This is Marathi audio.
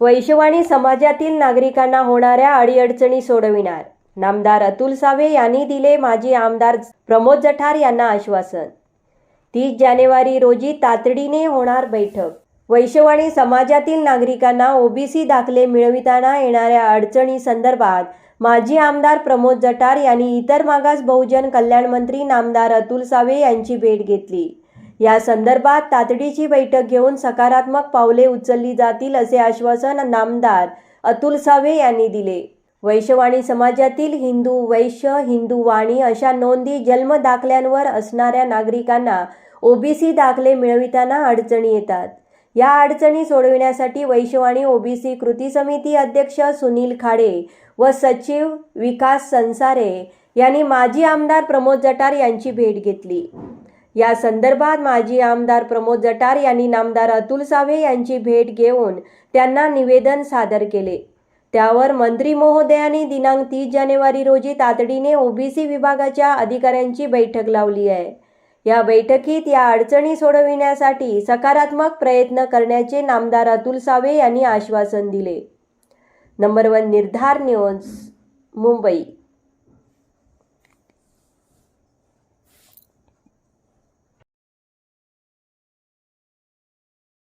वैशवाणी समाजातील नागरिकांना होणाऱ्या अडीअडचणी सोडविणार. नामदार अतुल सावे यांनी दिले माजी आमदार प्रमोद जठार यांना आश्वासन. तीस जानेवारी रोजी तातडीने होणार बैठक. वैशवाणी समाजातील नागरिकांना ओबीसी दाखले मिळविताना येणाऱ्या अडचणी संदर्भात माजी आमदार प्रमोद जठार यांनी इतर मागास बहुजन कल्याण मंत्री नामदार अतुल सावे यांची भेट घेतली. या संदर्भात तातडीची बैठक घेऊन सकारात्मक पावले उचलली जातील असे आश्वासन नामदार अतुल सावे यांनी दिले. वैश्यवाणी समाजातील हिंदू वैश्य हिंदू वाणी अशा नोंदी जन्म दाखल्यांवर असणाऱ्या नागरिकांना ओबीसी दाखले मिळविताना अडचणी येतात. या अडचणी सोडविण्यासाठी वैश्यवाणी ओबीसी कृती समिती अध्यक्ष सुनील खाडे व सचिव विकास संसारे यांनी माजी आमदार प्रमोद जटार यांची भेट घेतली. या संदर्भात माजी आमदार प्रमोद जटार यांनी नामदार अतुल सावे यांची भेट घेऊन त्यांना निवेदन सादर केले. त्यावर मंत्री महोदयांनी दिनांक तीस जानेवारी रोजी तातडीने ओबीसी विभागाच्या अधिकाऱ्यांची बैठक लावली आहे. या बैठकीत या अडचणी सोडविण्यासाठी सकारात्मक प्रयत्न करण्याचे नामदार अतुल सावे यांनी आश्वासन दिले. नंबर वन निर्धार न्यूज मुंबई.